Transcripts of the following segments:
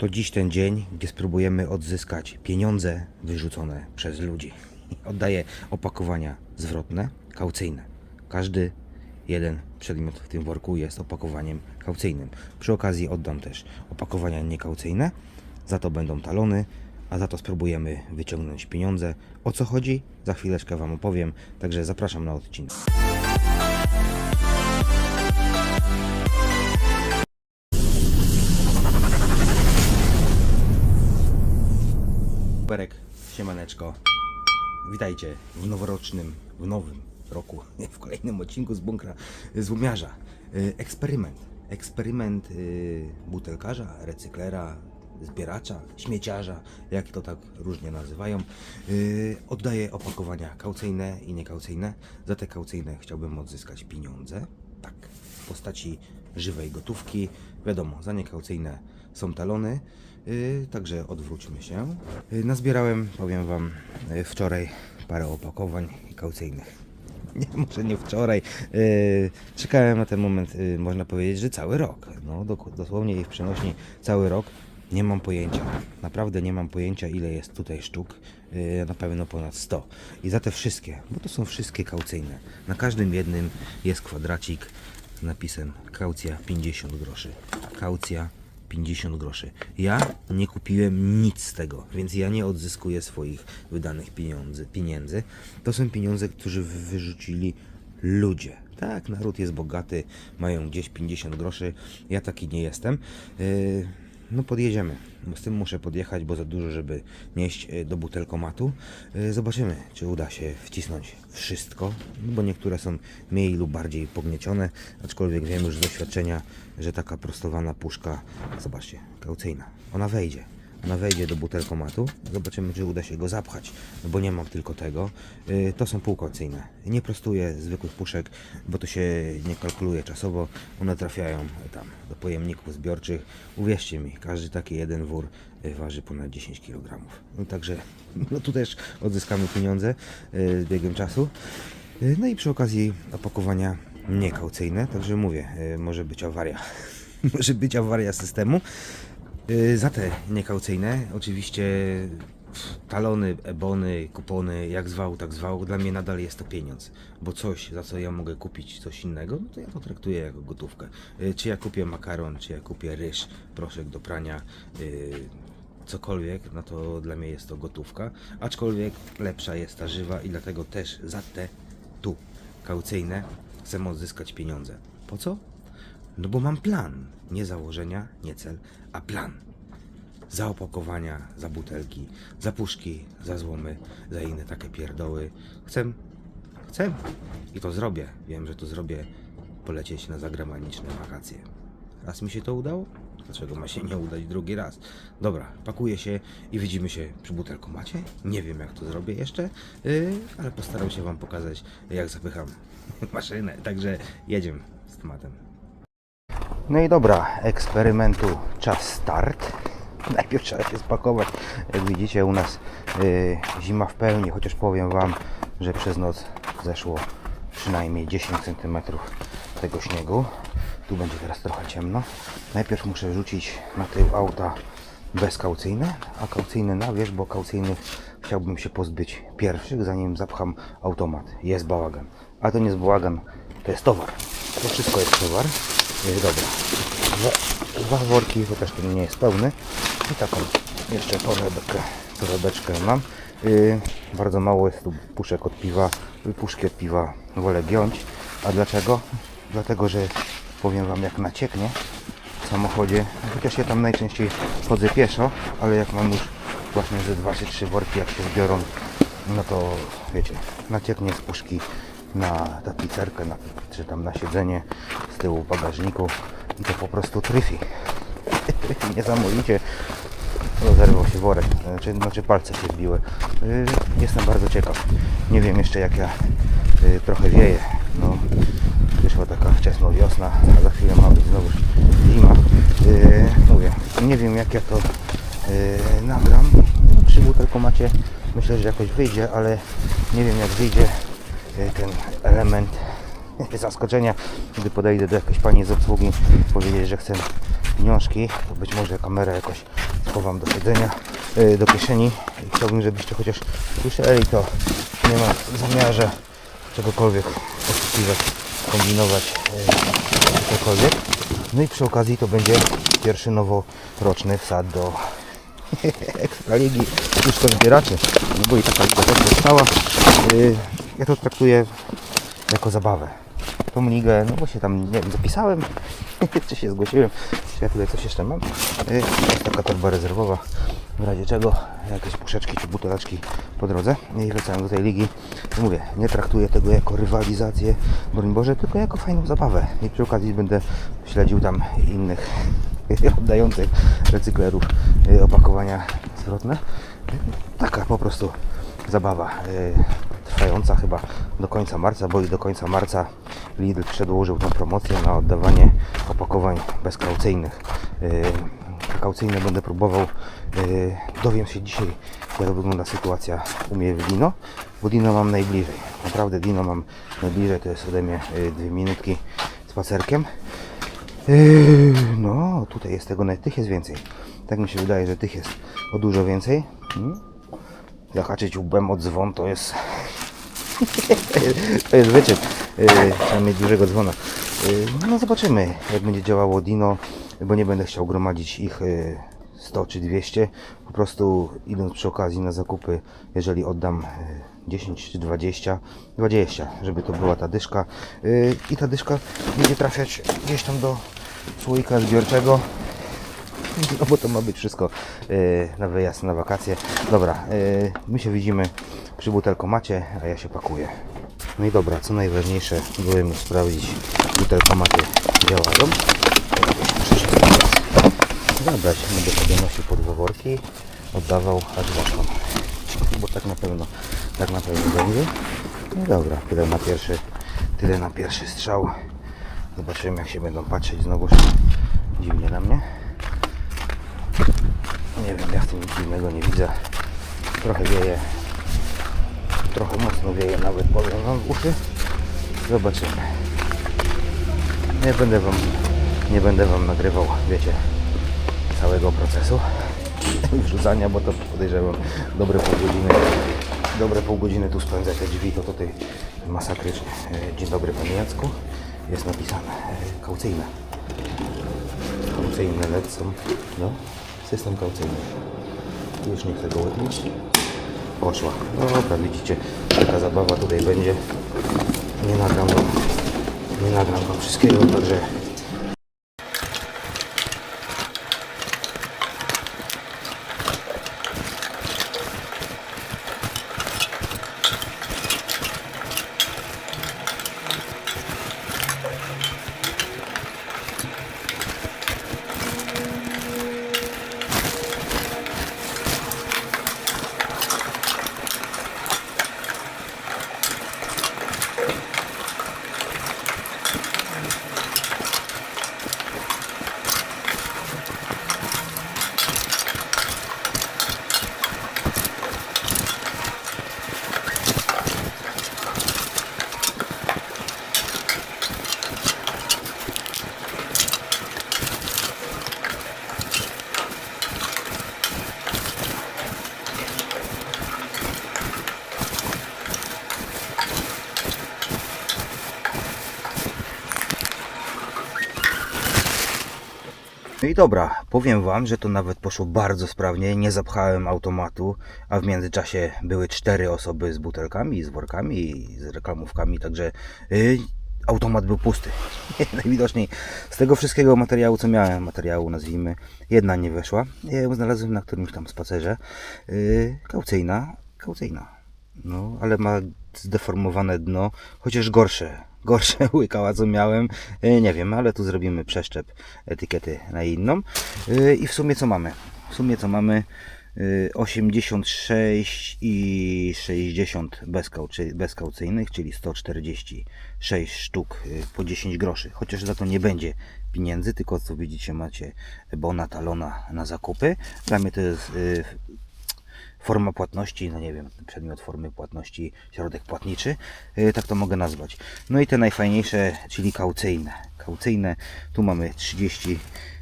To dziś ten dzień, gdzie spróbujemy odzyskać pieniądze wyrzucone przez ludzi. Oddaję opakowania zwrotne, kaucyjne. Każdy jeden przedmiot w tym worku jest opakowaniem kaucyjnym. Przy okazji oddam też opakowania niekaucyjne. Za to będą talony, a za to spróbujemy wyciągnąć pieniądze. O co chodzi? Za chwileczkę Wam opowiem, także zapraszam na odcinek. Berek, siemaneczko. Witajcie w noworocznym, w nowym roku, w kolejnym odcinku z bunkra z umiarza. Y, Eksperyment. Eksperyment y, butelkarza, recyklera, zbieracza, śmieciarza, jak to tak różnie nazywają. Y, Oddaję opakowania kaucyjne i niekaucyjne. Za te kaucyjne chciałbym odzyskać pieniądze. Tak, w postaci żywej gotówki. Wiadomo, za niekaucyjne są talony. Yy, także odwróćmy się. Yy, nazbierałem, powiem Wam, yy, wczoraj parę opakowań kaucyjnych. Nie, może nie wczoraj. Czekałem na ten moment, można powiedzieć, że cały rok. No, dosłownie i w przenośni cały rok. Nie mam pojęcia. Naprawdę nie mam pojęcia, ile jest tutaj sztuk. Na pewno ponad 100. I za te wszystkie, bo to są wszystkie kaucyjne. Na każdym jednym jest kwadracik z napisem kaucja 50 groszy. Kaucja 50 groszy. Ja nie kupiłem nic z tego, więc ja nie odzyskuję swoich wydanych pieniędzy. pieniędzy. To są pieniądze, które wyrzucili ludzie. Tak, naród jest bogaty, mają gdzieś 50 groszy. Ja taki nie jestem. Yy, no podjedziemy. Z tym muszę podjechać, bo za dużo, żeby nieść yy, do butelkomatu. Yy, Zobaczymy, czy uda się wcisnąć wszystko, no bo niektóre są mniej lub bardziej pogniecione, aczkolwiek wiem już z doświadczenia, że taka prostowana puszka, zobaczcie, kaucyjna, ona wejdzie. Ona wejdzie do butelkomatu, zobaczymy, czy uda się go zapchać, bo nie mam tylko tego. Yy, To są półkaucyjne. Nie prostuję zwykłych puszek, bo to się nie kalkuluje czasowo. One trafiają tam do pojemników zbiorczych. Uwierzcie mi, każdy taki jeden wór y, waży ponad 10 kg. No także no tu też odzyskamy pieniądze y, z biegiem czasu. Y, No i przy okazji opakowania niekaucyjne, także mówię, y, może być awaria. może być awaria systemu. Y, Za te niekaucyjne oczywiście talony, ebony, kupony, jak zwał, tak zwał, dla mnie nadal jest to pieniądz, bo coś, za co ja mogę kupić coś innego, no to ja to traktuję jako gotówkę. Y, Czy ja kupię makaron, czy ja kupię ryż, proszek do prania, y, cokolwiek, no to dla mnie jest to gotówka, aczkolwiek lepsza jest ta żywa i dlatego też za te tu kaucyjne chcę odzyskać pieniądze. Po co? No bo mam plan. Nie założenia, nie cel, a plan. Za opakowania, za butelki, za puszki, za złomy, za inne takie pierdoły. Chcę, chcę i to zrobię. Wiem, że to zrobię. Polecieć na zagraniczne wakacje. Raz mi się to udało? Dlaczego ma się nie udać drugi raz? Dobra, pakuję się i widzimy się przy butelkomacie. Nie wiem jak to zrobię jeszcze, yy, ale postaram się Wam pokazać jak zapycham maszynę. Także jedziemy z tematem. No i dobra, eksperymentu czas start. Najpierw trzeba się spakować. Jak widzicie u nas y, zima w pełni, chociaż powiem Wam, że przez noc zeszło przynajmniej 10 cm tego śniegu. Tu będzie teraz trochę ciemno. Najpierw muszę rzucić na tył auta bezkaucyjne, a kaucyjny na wierzch, bo kaucyjnych chciałbym się pozbyć pierwszych, zanim zapcham automat. Jest bałagan. A to nie jest bałagan, to jest towar. To wszystko jest towar. Jest dobra. Dwa, dwa worki, chociaż ten nie jest pełny. I taką jeszcze torebkę, torebeczkę mam. Yy, bardzo mało jest tu puszek od piwa. Puszki od piwa wolę giąć. A dlaczego? Dlatego, że powiem Wam jak nacieknie w samochodzie, chociaż ja tam najczęściej chodzę pieszo, ale jak mam już właśnie ze dwa czy trzy worki jak się zbiorą, no to wiecie, nacieknie z puszki na tapicerkę, na, czy tam na siedzenie z tyłu bagażniku i to po prostu tryfi. Niesamowicie rozerwał się worek, znaczy, znaczy palce się wbiły. Yy, Jestem bardzo ciekaw. Nie wiem jeszcze jak ja yy, trochę wieje. No, wyszła taka wczesna wiosna, a za chwilę ma być znowu zima. Yy, mówię, nie wiem jak ja to nagram. No, przy butelkomacie myślę, że jakoś wyjdzie, ale nie wiem jak wyjdzie ten element zaskoczenia, gdy podejdę do jakiejś pani z obsługi powiedzieć, że chcę pieniążki, to być może kamerę jakoś schowam do siedzenia, yy, do kieszeni i chciałbym, żebyście chociaż słyszeli to. Nie ma w zamiarze czegokolwiek oszukiwać, kombinować, yy, cokolwiek. No i przy okazji to będzie pierwszy noworoczny wsad do Ekstraligi zbieraczy. No bo i taka liga też powstała. Yy, ja to traktuję jako zabawę. Tą ligę, no bo się tam nie wiem, zapisałem, czy się zgłosiłem, czy ja tutaj coś jeszcze mam. Yy, jest taka torba rezerwowa, w razie czego jakieś puszeczki czy buteleczki po drodze. I wracając do tej ligi, to mówię, nie traktuję tego jako rywalizację, broń Boże, tylko jako fajną zabawę. I przy okazji będę śledził tam innych oddających recyklerów y, opakowania zwrotne. Taka po prostu zabawa y, trwająca chyba do końca marca, bo i do końca marca Lidl przedłużył tą promocję na oddawanie opakowań bezkaucyjnych. Y, Kaucyjne będę próbował. Dowiem się dzisiaj, jak wygląda sytuacja u mnie w Dino, bo Dino mam najbliżej. Naprawdę Dino mam najbliżej, to jest ode mnie dwie minutki spacerkiem. Yy, No, tutaj jest tego, tych jest więcej. Tak mi się wydaje, że tych jest o dużo więcej. Hmm? Zahaczyć łbem o dzwon to jest... to jest wyczyn. Yy, trzeba mieć dużego dzwona. Yy, No zobaczymy, jak będzie działało Dino, bo nie będę chciał gromadzić ich yy, 100 czy 200. Po prostu idąc przy okazji na zakupy, jeżeli oddam yy, 10 czy 20, 20, żeby to była ta dyszka. Yy, I ta dyszka będzie trafiać gdzieś tam do słoika zbiorczego. No bo to ma być wszystko yy, na wyjazd, na wakacje. Dobra, yy, my się widzimy przy butelkomacie, a ja się pakuję. No i dobra, co najważniejsze, byłem sprawdzić, butelkomaty działają. Zabrać, będę sobie nosił oddawał aż ważką. Bo tak na pewno, tak na pewno będzie. No dobra, tyle na pierwszy, tyle na pierwszy strzał. Zobaczymy jak się będą patrzeć znowuż dziwnie na mnie. Nie wiem, ja w tym nic dziwnego nie widzę. Trochę wieje. Trochę mocno wieje nawet, powiem wam w uszy. Zobaczymy. Nie będę wam, nie będę wam nagrywał, wiecie, całego procesu wrzucania, bo to podejrzewam dobre pół godziny. Dobre pół godziny tu spędzę te drzwi, to tutaj masakrycznie. E, Dzień dobry Panie Jacku. Jest napisane e, kaucyjne. Kaucyjne lecą. No, system kaucyjny. Już nie chcę go ładnić. Poszła. No dobra, widzicie, taka zabawa tutaj będzie. Nie nagram nie nagram wam wszystkiego, także No i dobra, powiem Wam, że to nawet poszło bardzo sprawnie, nie zapchałem automatu, a w międzyczasie były cztery osoby z butelkami, z workami, z reklamówkami, także yy, automat był pusty. Najwidoczniej z tego wszystkiego materiału, co miałem, materiału nazwijmy, jedna nie weszła. Ja ją znalazłem na którymś tam spacerze. Yy, kaucyjna, kaucyjna. No, ale ma zdeformowane dno, chociaż gorsze. Gorsze łykała, co miałem. E, Nie wiem, ale tu zrobimy przeszczep etykiety na inną. E, I w sumie co mamy? W sumie co mamy? E, 86 i 60 bezkaucy, bezkaucyjnych, czyli 146 sztuk e, po 10 groszy. Chociaż za to nie będzie pieniędzy, tylko co widzicie macie bona talona na zakupy. Dla mnie to jest e, forma płatności, no nie wiem, przedmiot formy płatności, środek płatniczy, yy, tak to mogę nazwać. No i te najfajniejsze, czyli kaucyjne. Kaucyjne, tu mamy 30,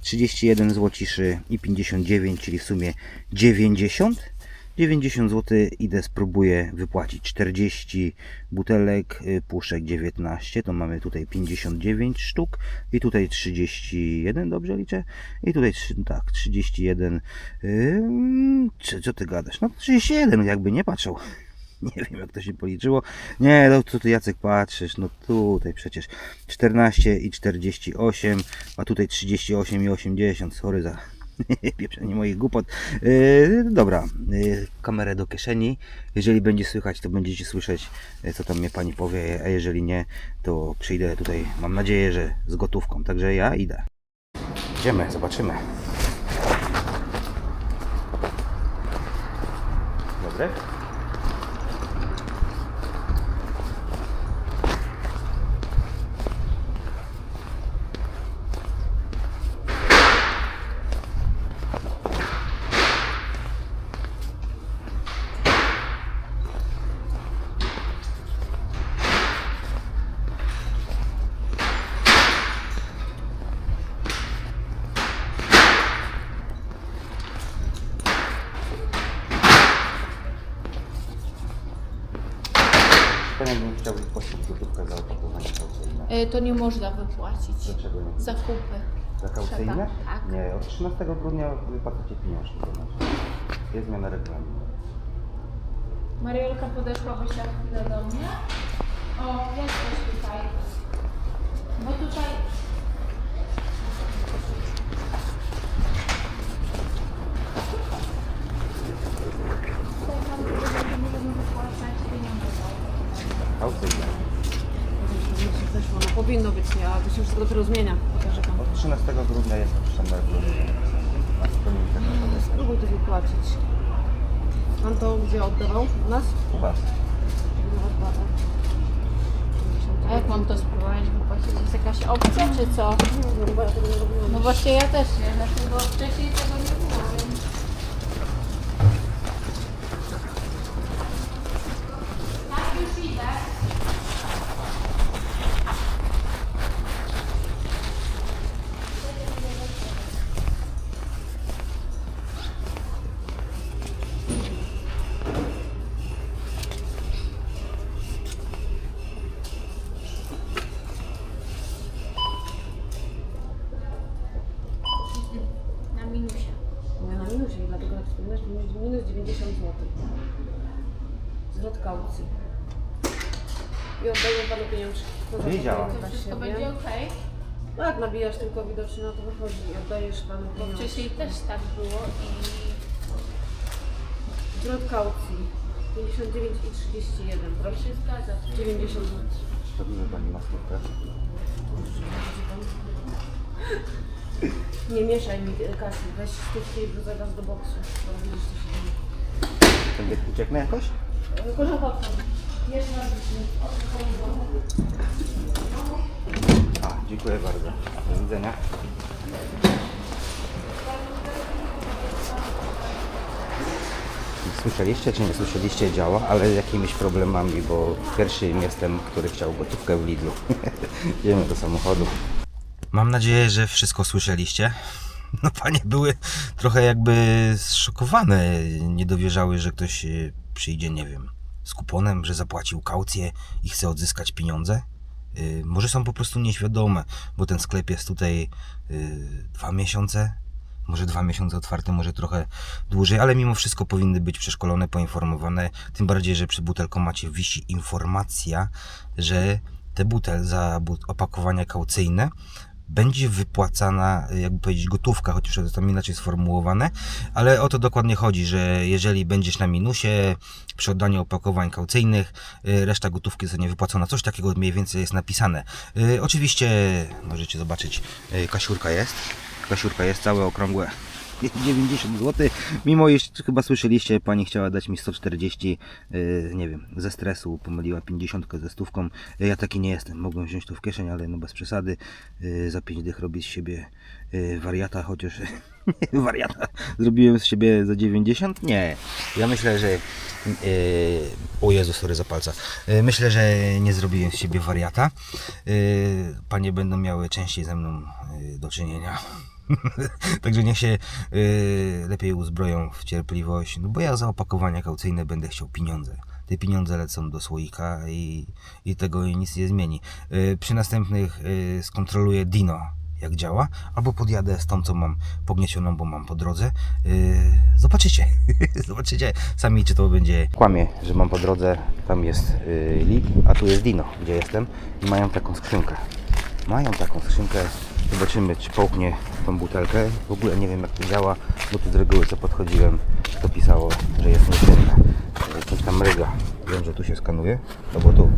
31 złociszy i 59, czyli w sumie 90. 90 zł idę spróbuję wypłacić 40 butelek, y, puszek 19, to mamy tutaj 59 sztuk i tutaj 31, dobrze liczę? I tutaj tak, 31, yy, co ty gadasz? No 31, jakby nie patrzał. Nie wiem jak to się policzyło. Nie, no co ty Jacek patrzysz, no tutaj przecież 14 i 48, a tutaj 38 i 80, sorry za pieprzenie moich głupot. Yy, dobra, yy, kamerę do kieszeni. Jeżeli będzie słychać, to będziecie słyszeć, yy, co tam mnie pani powie, a jeżeli nie, to przyjdę tutaj, mam nadzieję, że z gotówką. Także ja idę. Idziemy, zobaczymy. Dobre? Panią bym chciał wypłacić gotówkę za opakowanie kaucyjne. Y, To nie można wypłacić. Dlaczego nie? Zakupy. Za kaucyjne? Tak. Nie, od 13 grudnia wypłacacie pieniążki do nas. Jest zmiana regulaminu. Mariolka, podeszłabyś na chwilę do mnie? O, jesteś tutaj. Bo. Tutaj tam nie możemy wypłacać pieniądze. No powinno być, nie, ale to się wszystko dopiero zmienia. Pokażę. Od 13 grudnia jest internetowej. Spróbuj to wypłacić. Pan to gdzie oddawał? U nas? U Was. A jak mam to spróbować wypłacić? Jest jakaś opcja, czy co? No właśnie ja też nie, dlatego wcześniej tego działa. To wszystko będzie ok? No jak nabijasz tylko widocznie, no to wychodzi i oddajesz panu Bo wcześniej też tak było i... Zwrot kaucji. 59 i 31, proszę. się zgadza. 90 zł. Zrobimy Pani masówkę. Nie mieszaj mi e, kasy, weź stówki i zagasz do boksu. Bo widzisz, co się dzieje. Będzie ucieknę jakoś? Koleżanka. A, dziękuję bardzo. Do widzenia. Słyszeliście czy nie słyszeliście działa, ale z jakimiś problemami, bo pierwszym jestem, który chciał gotówkę w Lidlu. Idziemy do samochodu. Mam nadzieję, że wszystko słyszeliście. No panie były trochę jakby zszokowane, nie dowierzały, że ktoś y, przyjdzie, nie wiem, z kuponem, że zapłacił kaucję i chce odzyskać pieniądze. Y, Może są po prostu nieświadome, bo ten sklep jest tutaj y, dwa miesiące, może dwa miesiące otwarty, może trochę dłużej, ale mimo wszystko powinny być przeszkolone, poinformowane. Tym bardziej, że przy butelkomacie wisi informacja, że te butel za opakowania kaucyjne będzie wypłacana, jakby powiedzieć, gotówka, chociaż to jest tam inaczej sformułowane, ale o to dokładnie chodzi, że jeżeli będziesz na minusie przy oddaniu opakowań kaucyjnych, y, reszta gotówki zostanie wypłacona. Coś takiego mniej więcej jest napisane. Y, Oczywiście możecie zobaczyć, y, kasiurka jest. Kasiurka jest całe okrągłe. 90 zł. Mimo iż chyba słyszeliście, pani chciała dać mi 140, yy, nie wiem, ze stresu pomyliła 50 ze stówką. Ja taki nie jestem. Mogłem wziąć to w kieszeń, ale no bez przesady. Yy, za 5 dych robię z siebie yy, wariata, chociaż wariata zrobiłem z siebie za 90. Nie. Ja myślę, że yy, o Jezu, sorry za palca. Yy, myślę, że nie zrobiłem z siebie wariata. Yy, panie będą miały częściej ze mną yy, do czynienia. Także niech się y, lepiej uzbroją w cierpliwość, no bo ja za opakowania kaucyjne będę chciał pieniądze. Te pieniądze lecą do słoika i, i tego nic nie zmieni. Y, przy następnych y, skontroluję Dino, jak działa, albo podjadę z tą, co mam pogniecioną, bo mam po drodze. Y, zobaczycie, zobaczycie sami, czy to będzie... Kłamie, że mam po drodze, tam jest y, Lik, a tu jest Dino, gdzie jestem i mają taką skrzynkę. Mają taką skrzynkę, zobaczymy, czy połknie tą butelkę. W ogóle nie wiem, jak to działa, bo tu z reguły, co podchodziłem, to pisało, że jest nieczynne. Y, Coś tam ryga. Wiem, że tu się skanuje, no bo tu.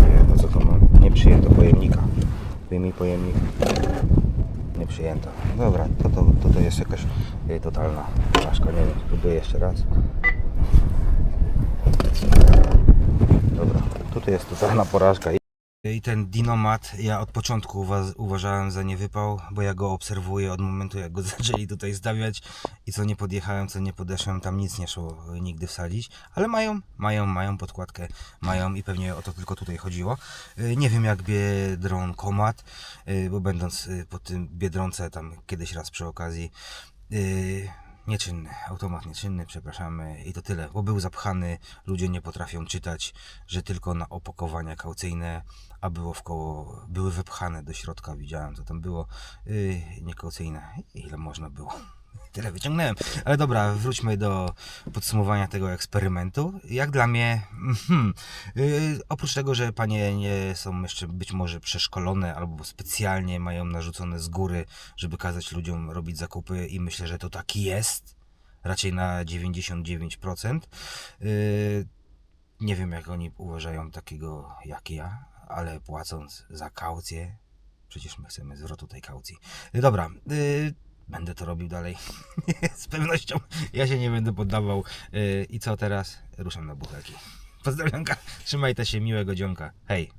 Nie, no co to mam? Nie przyjęto pojemnika. Wyjmij pojemnik. Nie przyjęto. Dobra, to, to, to, to jest jakaś y, totalna porażka. Nie wiem, spróbuję jeszcze raz. Dobra, tutaj jest totalna porażka. I ten dinomat ja od początku uwa- uważałem za niewypał, bo ja go obserwuję od momentu jak go zaczęli tutaj stawiać. I co nie podjechałem, co nie podeszłem, tam nic nie szło y, nigdy wsadzić, ale mają, mają, mają podkładkę, mają i pewnie o to tylko tutaj chodziło. Y, Nie wiem jak Biedron Komat, y, bo będąc po tym Biedronce tam kiedyś raz przy okazji Nieczynny, automat nieczynny, przepraszamy i to tyle, bo był zapchany, ludzie nie potrafią czytać, że tylko na opakowania kaucyjne, a było w koło, były wypchane do środka, widziałem co tam było, yy, niekaucyjne, ile można było. Tyle wyciągnąłem, ale dobra, wróćmy do podsumowania tego eksperymentu. Jak dla mnie, mhm, yy, oprócz tego, że panie nie są jeszcze być może przeszkolone albo specjalnie mają narzucone z góry, żeby kazać ludziom robić zakupy i myślę, że to tak jest, raczej na 99%. Yy, nie wiem, jak oni uważają takiego jak ja, ale płacąc za kaucję, przecież my chcemy zwrotu tej kaucji. Yy, Dobra, yy, będę to robił dalej. Z pewnością ja się nie będę poddawał. Yy, I co teraz? Ruszam na butelki. Pozdrawiam, trzymajcie się, miłego dzionka. Hej!